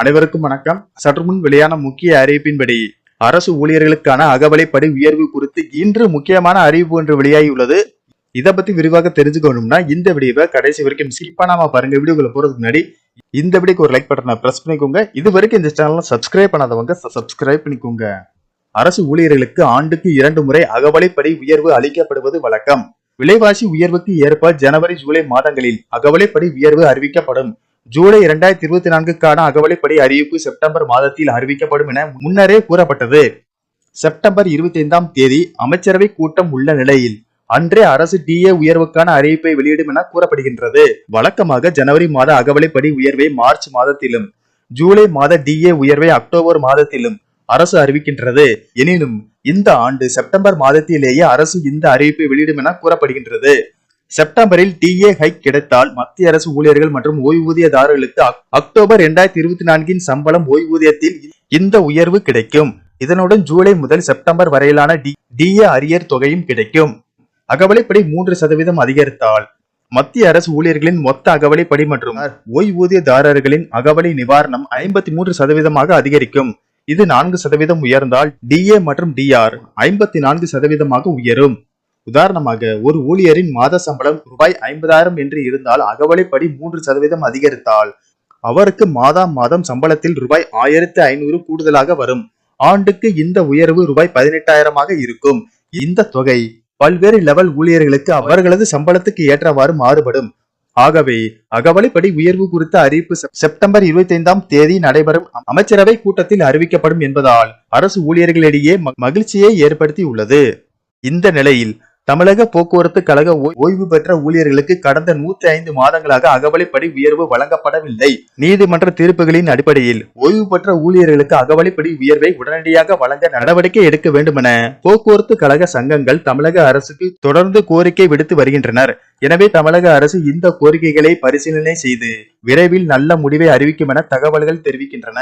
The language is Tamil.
அனைவருக்கும் வணக்கம். சற்று முன் வெளியான முக்கிய அறிவிப்பின்படி அரசு ஊழியர்களுக்கான அகவலைப்படி உயர்வு குறித்து இன்று முக்கியமான அறிவிப்பு ஒன்று வெளியாகியுள்ளது. இதை பத்தி விரிவாக தெரிஞ்சுக்கணும்னா இந்த வீடியோவை கடைசி வரைக்கும் ஸ்கிப் நாம பாருங்க. வீடியோக்குள்ள போறதுக்கு முன்னாடி இந்த வீடியோக்கு ஒரு லைக் பட்டனை பிரஸ் பண்ணிக்கோங்க. இது வரைக்கும் இந்த சேனலை சப்ஸ்கிரைப் பண்ணாதவங்க சப்ஸ்கிரைப் பண்ணிக்கோங்க. அரசு ஊழியர்களுக்கு ஆண்டுக்கு இரண்டு முறை அகவலைப்படி உயர்வு அளிக்கப்படுவது வழக்கம். விலைவாசி உயர்வுக்கு ஏற்ப ஜனவரி ஜூலை மாதங்களில் அகவலைப்படி உயர்வு அறிவிக்கப்படும். ஜூலை இரண்டாயிரத்தி இருபத்தி நான்குக்கான அகவலைப்படி அறிவிப்பு செப்டம்பர் மாதத்தில் அறிவிக்கப்படும் என முன்னரே கூறப்பட்டது. செப்டம்பர் இருபத்தி ஐந்தாம் தேதி அமைச்சரவை கூட்டம் உள்ள நிலையில் அன்றே அரசு டிஏ உயர்வுக்கான அறிவிப்பை வெளியிடும் என கூறப்படுகின்றது. வழக்கமாக ஜனவரி மாத அகவலைப்படி உயர்வை மார்ச் மாதத்திலும் ஜூலை மாத டிஏ உயர்வை அக்டோபர் மாதத்திலும் அரசு அறிவிக்கின்றது. எனினும் இந்த ஆண்டு செப்டம்பர் மாதத்திலேயே அரசு இந்த அறிவிப்பை வெளியிடும் என கூறப்படுகின்றது. செப்டம்பரில் டிஏ ஹைக் கிடைத்தால் மத்திய அரசு ஊழியர்கள் மற்றும் ஓய்வூதியதாரர்களுக்கு அக்டோபர் இரண்டாயிரத்தி இருபத்தி நான்கின் சம்பளம் ஓய்வூதியத்தில் இந்த உயர்வு கிடைக்கும். இதனுடன் ஜூலை முதல் செப்டம்பர் வரையிலான டிஏ அரியர் தொகையும் கிடைக்கும். அகவலைப்படி மூன்று சதவீதம் அதிகரித்தால் மத்திய அரசு ஊழியர்களின் மொத்த அகவலைப்படி மற்றும் ஓய்வூதியதாரர்களின் அகவலை நிவாரணம் ஐம்பத்தி மூன்று சதவீதமாக அதிகரிக்கும். இது நான்கு சதவீதம் உயர்ந்தால் டிஏ மற்றும் டிஆர் ஐம்பத்தி நான்கு சதவீதமாக உயரும். உதாரணமாக ஒரு ஊழியரின் மாத சம்பளம் ரூபாய் ஐம்பதாயிரம் என்று இருந்தால் அகவலைப்படி மூன்று சதவீதம் அதிகரித்தால் அவருக்கு மாதம் மாதம் சம்பளத்தில் ரூபாய் ஆயிரத்தி ஐநூறு கூடுதலாக வரும். ஆண்டுக்கு இந்த உயர்வு ரூபாய் பதினெட்டாயிரமாக இருக்கும். இந்த தொகை பல்வேறு லெவல் ஊழியர்களுக்கு அவர்களது சம்பளத்துக்கு ஏற்றவாறு மாறுபடும். ஆகவே அகவலைப்படி உயர்வு குறித்த அறிவிப்பு செப்- செப்டம்பர் இருபத்தி ஐந்தாம் தேதி நடைபெறும் அமைச்சரவை கூட்டத்தில் அறிவிக்கப்படும் என்பதால் அரசு ஊழியர்களிடையே மகிழ்ச்சியை ஏற்படுத்தி உள்ளது இந்த நிலையில் தமிழக போக்குவரத்து கழக ஓய்வு பெற்ற ஊழியர்களுக்கு கடந்த நூத்தி ஐந்து மாதங்களாக அகவலைப்படி உயர்வு வழங்கப்படவில்லை. நீதிமன்ற தீர்ப்புகளின் அடிப்படையில் ஓய்வு பெற்ற ஊழியர்களுக்கு அகவலைப்படி உயர்வை உடனடியாக வழங்க நடவடிக்கை எடுக்க வேண்டுமென போக்குவரத்து கழக சங்கங்கள் தமிழக அரசுக்கு தொடர்ந்து கோரிக்கை விடுத்து வருகின்றனர். எனவே தமிழக அரசு இந்த கோரிக்கைகளை பரிசீலனை செய்து விரைவில் நல்ல முடிவை அறிவிக்கும் என தகவல்கள் தெரிவிக்கின்றன.